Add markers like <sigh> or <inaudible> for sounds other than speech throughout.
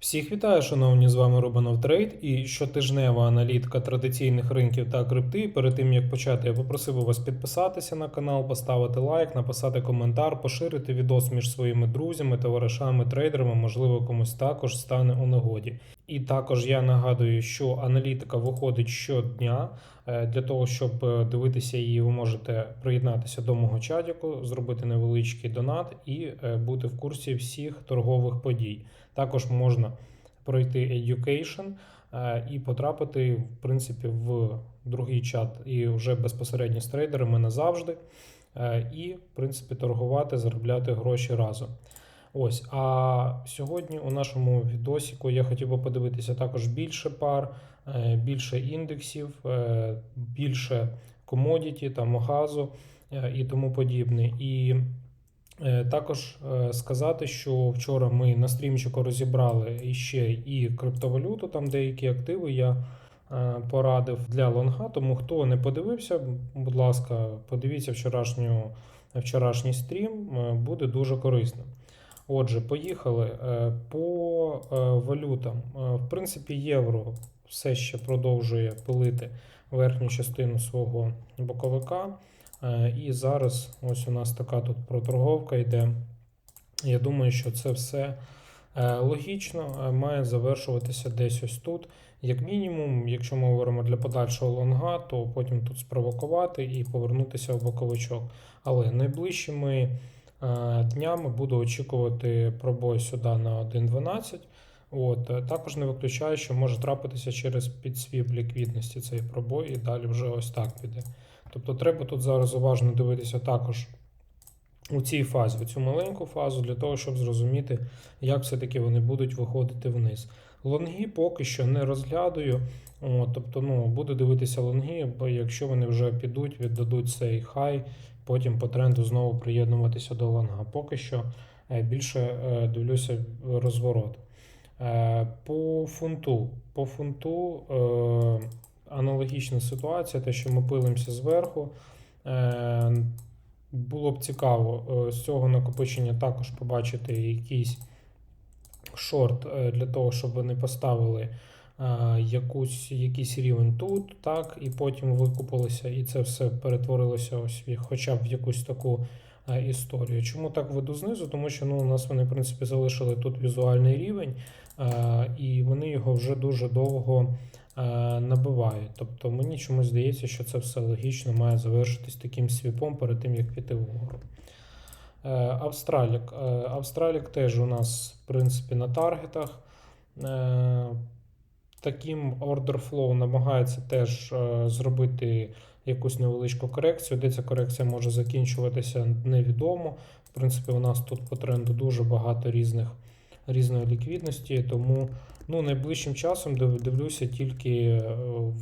Всіх вітаю, шановні, з вами Рубанов Трейд і щотижнева аналітика традиційних ринків та крипти. Перед тим як почати, я попросив би вас підписатися на канал, поставити лайк, написати коментар, поширити відос між своїми друзями, товаришами, трейдерами, можливо, комусь також стане у нагоді. І також я нагадую, що аналітика виходить щодня. Е, Для того, щоб е, дивитися її, ви можете приєднатися до мого чатіку, зробити невеличкий донат і е, бути в курсі всіх торгових подій. Також можна пройти education і потрапити, в принципі, в другий чат і вже безпосередньо з трейдерами назавжди. І, в принципі, торгувати, заробляти гроші разом. Ось, а сьогодні у нашому відосіку я хотів би подивитися також більше пар, е, більше індексів, е, більше комодіті, там газу е, і тому подібне. І Також сказати, що вчора ми на стрімчику розібрали іще і криптовалюту, там деякі активи я порадив для лонга. Тому хто не подивився, будь ласка, подивіться вчорашню, вчорашній стрім, буде дуже корисним. Отже, поїхали е, по е, валютам. Е, В принципі, євро все ще продовжує пилити верхню частину свого боковика. І зараз ось у нас така тут проторговка йде. Я думаю, що це все логічно має завершуватися десь ось тут. Як мінімум, якщо ми говоримо для подальшого лонга, то потім тут спровокувати і повернутися в боковичок. Але найближчими днями буду очікувати пробой сюди на 1.12. От, е, також не виключаю, що може трапитися через підсвіп ліквідності цей пробой, і далі вже ось так піде. Тобто треба тут зараз уважно дивитися також у цій фазі, у цю маленьку фазу, для того, щоб зрозуміти, як все-таки вони будуть виходити вниз. Лонги поки що не розглядаю. О, тобто, ну, буду дивитися лонги, бо якщо вони вже підуть, віддадуть цей хай, потім по тренду знову приєднуватися до лонга. Поки що е, більше е, дивлюся розворот. Е, По фунту. По фунту аналогічна ситуація, те, що ми пилимося зверху. Було б цікаво з цього накопичення також побачити якийсь шорт для того, щоб вони поставили якусь, якийсь рівень тут, так, і потім викупилися, і це все перетворилося ось хоча б в якусь таку е, історію. Чому так веду знизу? Тому що ну, у нас вони, в принципі, залишили тут візуальний рівень, е, і вони його вже дуже довго е, набивають. Тобто мені чомусь здається, що це все логічно має завершитись таким свіпом перед тим, як піти вгору. Е, Австралік. Е, Австралік теж у нас, в принципі, на таргетах. Таким order flow намагається теж е, зробити якусь невеличку корекцію. Де ця корекція може закінчуватися, невідомо. В принципі, у нас тут по тренду дуже багато різних, різної ліквідності, тому ну, найближчим часом дивлюся тільки е,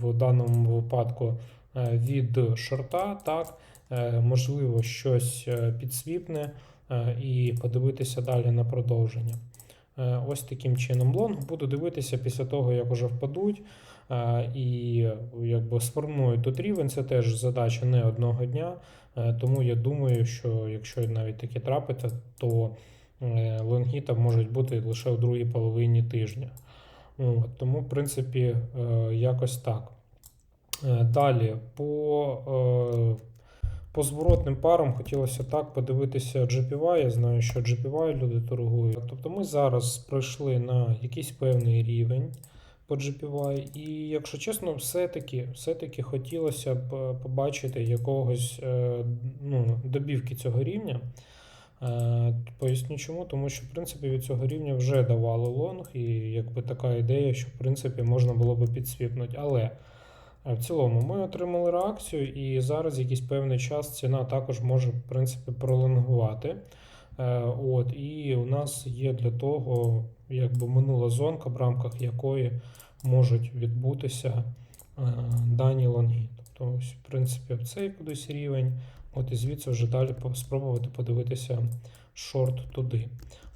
в даному випадку е, від шорта, так, можливо, щось підсвіпне і подивитися далі на продовження. Е, Ось таким чином лонг буду дивитися після того, як уже впадуть. е, І якби сформують тут рівень, це теж задача не одного дня. Е, Тому я думаю, що якщо навіть таке трапиться, то лонги там можуть бути лише у другій половині тижня. Тому, в принципі, якось так. Далі по, по зворотним парам хотілося так подивитися GPY. Я знаю, що GPY люди торгують. Тобто ми зараз прийшли на якийсь певний рівень по GPY, і якщо чесно, все-таки, все-таки хотілося б е, побачити якогось е, ну, добівки цього рівня. Е, Поясню чому, тому що в принципі від цього рівня вже давали лонг, і якби така ідея, що в принципі можна було би підсвіпнути. Але в цілому ми отримали реакцію, і зараз якийсь певний час ціна також може в принципі пролонгувати. Е, От, і у нас є для того якби минула зонка, в рамках якої можуть відбутися е, дані лонги. Тобто, ось, в принципі, в цей кудись рівень. От і звідси вже далі спробувати подивитися шорт туди.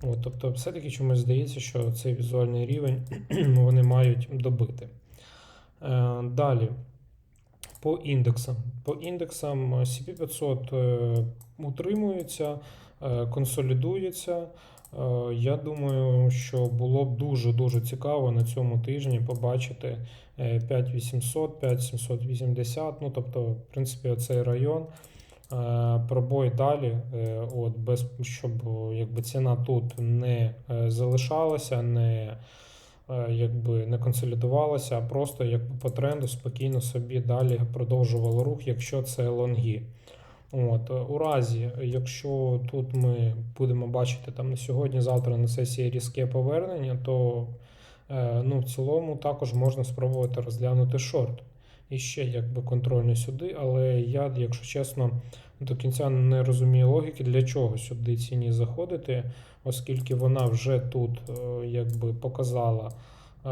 От, тобто, все-таки чомусь здається, що цей візуальний рівень <clears throat> вони мають добити. Е, Далі. По індексам. По індексам е, CP500 е, утримується, е, консолідується. Е, Я думаю, що було б дуже-дуже цікаво на цьому тижні побачити е, 5800, 5780, ну тобто, в принципі, оцей район. Пробой далі, от, без, щоб якби, ціна тут не залишалася, не, якби, не консолідувалася, а просто якби, по тренду спокійно собі далі продовжувало рух, якщо це лонги. От, е, у разі, якщо тут ми будемо бачити там на сьогодні-завтра на сесії різке повернення, то е, ну, в цілому також можна спробувати розглянути шорт. І ще якби контрольно сюди, але я, якщо чесно, до кінця не розумію логіки, для чого сюди ціні заходити, оскільки вона вже тут е, якби показала, е,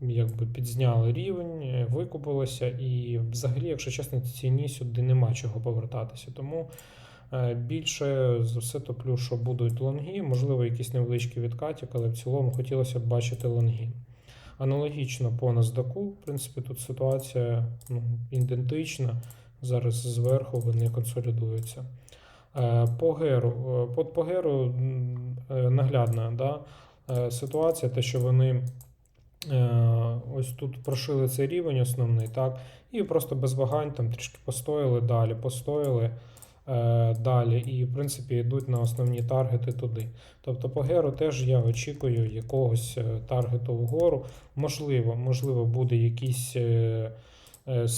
якби підзняли рівень, е, викупилася, і взагалі, якщо чесно, ціні сюди нема чого повертатися. Тому більше за все топлю, що будуть лонги, можливо, якісь невеличкі відкатик, але в цілому хотілося б бачити лонги. Аналогічно по NASDAQ, в принципі, тут ситуація ну, ідентична. Зараз зверху вони консолідуються. Е, По геру, е, по, по геру е, наглядна да, ситуація, те, що вони ось тут прошили цей рівень основний, так, і просто без вагань там трішки постояли далі, постояли далі, і, в принципі, йдуть на основні таргети туди. Тобто по геру теж я очікую якогось е, таргету вгору. Можливо, можливо, буде якийсь е, е,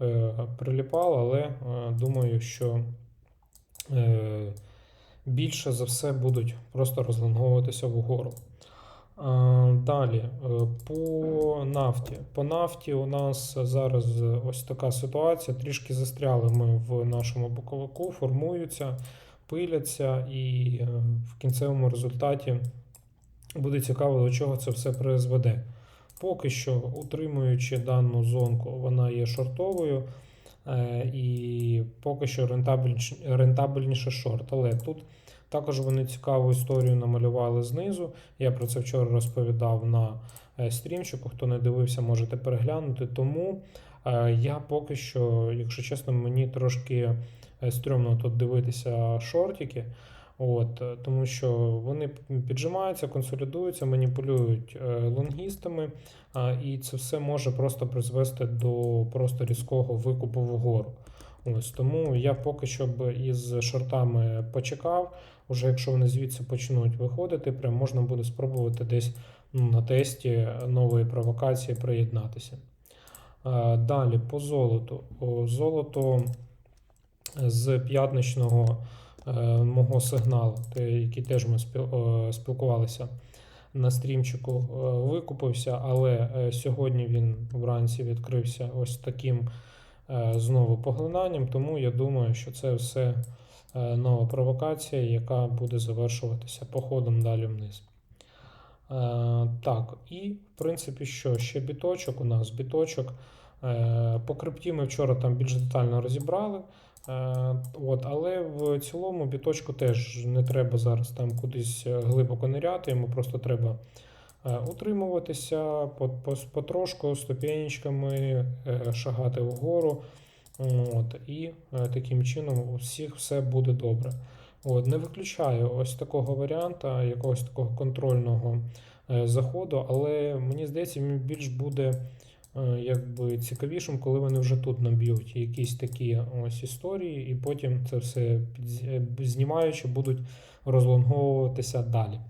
е, приліпал, але е, думаю, що е, більше за все будуть просто розлонговуватися вгору. Далі, е, по нафті. По нафті у нас зараз ось така ситуація. Трішки застряли ми в нашому боковику, формуються, пиляться, і е, в кінцевому результаті буде цікаво, до чого це все призведе. Поки що, утримуючи дану зонку, вона є шортовою. е, І поки що рентабельніше шорт. Але тут також вони цікаву історію намалювали знизу. Я про це вчора розповідав на е, стрімчику. Хто не дивився, можете переглянути. Тому е, я поки що, якщо чесно, мені трошки е, стрьомно тут дивитися шортики. От, тому що вони піджимаються, консолідуються, маніпулюють лонгістами, і це все може просто призвести до просто різкого викупу вгору. Ось тому я поки що б із шортами почекав. Уже якщо вони звідси почнуть виходити, прям можна буде спробувати десь ну, на тесті нової провокації приєднатися. Е, Далі по золоту. Золото з п'ятничного е, мого сигналу, який теж ми е, спілкувалися на стрімчику, викупився, але сьогодні він вранці відкрився ось таким знову поглинанням. Тому я думаю, що це все е, нова провокація, яка буде завершуватися походом далі вниз. Е, Так, і в принципі, що ще біточок у нас біточок. Е, По крипті ми вчора там більш детально розібрали. Е, От, але в цілому біточку теж не треба зараз там кудись е, глибоко ниряти, йому просто треба е, утримуватися по- по- потрошку ступенечками, е, шагати вгору. От, і е, таким чином у всіх все буде добре. От, не виключаю ось такого варіанта, якогось такого контрольного е, заходу, але мені здається, він більш буде е, якби цікавішим, коли вони вже тут наб'ють якісь такі ось історії, і потім це все е, знімаючи, будуть розлонговуватися далі.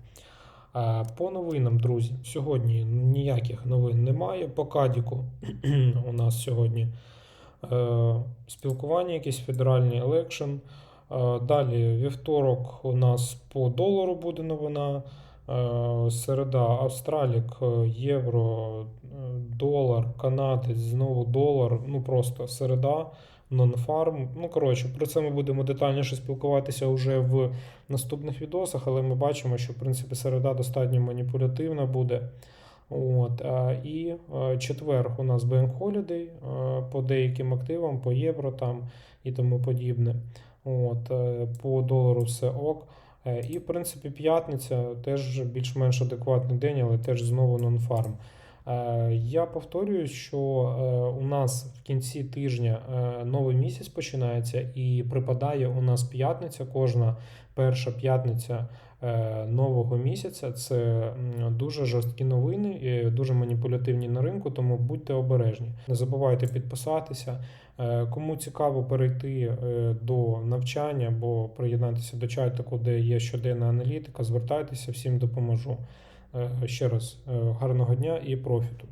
Е, По новинам, друзі, сьогодні ніяких новин немає. По кадіку <clears throat> у нас сьогодні е, спілкування, якийсь федеральний елекшн. Далі вівторок у нас по долару буде новина. Е, Середа Австралік, е, євро, е, долар, канадець, знову долар. Ну просто середа, нонфарм. Ну, коротше, про це ми будемо детальніше спілкуватися вже в наступних відосах, але ми бачимо, що в принципі середа достатньо маніпулятивна буде. От, і четвер у нас Bank Holiday по деяким активам, по євро там і тому подібне. От, по долару все ок. Е, І, в принципі, п'ятниця теж більш-менш адекватний день, але теж знову нонфарм. Е, Я повторюю, що е, у нас в кінці тижня е, новий місяць починається і припадає у нас п'ятниця. Кожна перша п'ятниця нового місяця. Це дуже жорсткі новини, дуже маніпулятивні на ринку, тому будьте обережні. Не забувайте підписатися. Кому цікаво перейти до навчання або приєднатися до чатику, де є щоденна аналітика, звертайтеся, всім допоможу. Е, Ще раз е, гарного дня і профіту.